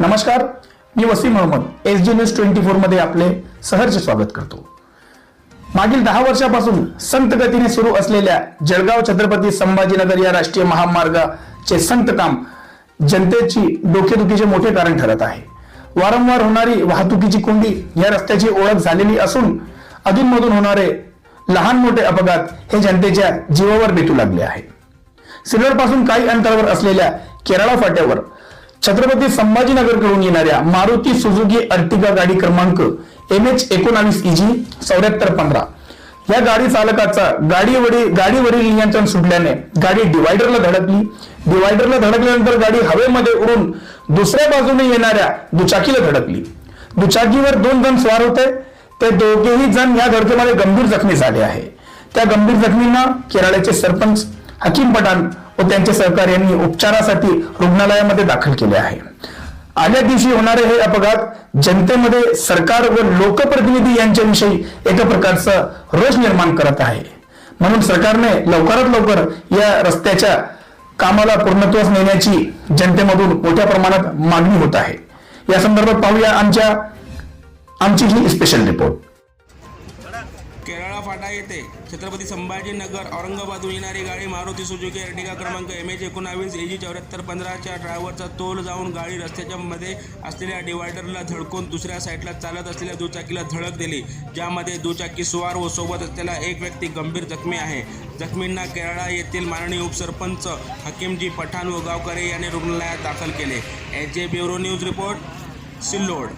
नमस्कार मी Wasim Ahmad S G news twenty फोरमध्ये आपले सहर्ष स्वागत करतो. मागील दहा वर्षापासून संत गतीने सुरू असलेल्या जळगाव छत्रपती संभाजीनगर या राष्ट्रीय महामार्गाचे संत काम जनतेची डोकेदुखीचे मोठे कारण ठरत आहे. वारंवार होणारी वाहतुकीची कोंडी या रस्त्याची ओळख झालेली असून अधूनमधून होणारे लहान मोठे अपघात हे जनतेच्या जीवावर बेतू लागले आहे. सिल्लोडपासून काही अंतरावर असलेल्या केरळा फाट्यावर छत्रपती संभाजीनगरकडून येणाऱ्या मारुती सुझुकी अर्टिगा गाडी क्रमांक एम एच एकोणावीस इजी चौऱ्याहत्तर पंधरा. या गाडी चालकाचा गाडीवरील गाडीवरील नियंत्रण सुटल्याने गाडी डिवायडरला धडकली. डिवायडरला धडकल्यानंतर गाडी हवेमध्ये उडून दुसऱ्या बाजूने येणाऱ्या दुचाकीला धडकली. दुचाकीवर दोन जण स्वार होते. ते दोघेही जण या धडकेमध्ये गंभीर जखमी झाले आहे. त्या गंभीर जखमींना केरळचे सरपंच हकीम पठाण व त्यांचे सहकार्यांनी उपचारासाठी रुग्णालयामध्ये दाखल केले आहे. आल्या दिवशी होणारे हे अपघात जनतेमध्ये सरकार व लोकप्रतिनिधी यांच्याविषयी एका प्रकारचा रोष निर्माण करत आहे. म्हणून सरकारने लवकरात लवकर या रस्त्याच्या कामाला पूर्णत्वास नेण्याची जनतेमधून मोठ्या प्रमाणात मागणी होत आहे. या संदर्भात पाहूया आमच्या आमची ही स्पेशल रिपोर्ट केरळा फाटा येथे छत्रपती संभाजीनगर औरंगाबादहून येणारी गाडी मारुती सुजुकी अर्टिका क्रमांक एम एच एकोणावीस ए जी चौऱ्याहत्तर पंधराच्या ड्रायव्हरचा तोल जाऊन गाडी रस्त्याच्या मध्ये असलेल्या डिवायडरला धडकून दुसऱ्या साईडला चालत असलेल्या दुचाकीला धडक दिली ज्यामध्ये दुचाकी सुवार व सोबत असलेला एक व्यक्ती गंभीर जखमी आहे. जखमींना केरळा येथील माननीय उपसरपंच हकीमजी पठाण व गावकरे यांनी रुग्णालयात दाखल केले. H J bureau news report Sillod.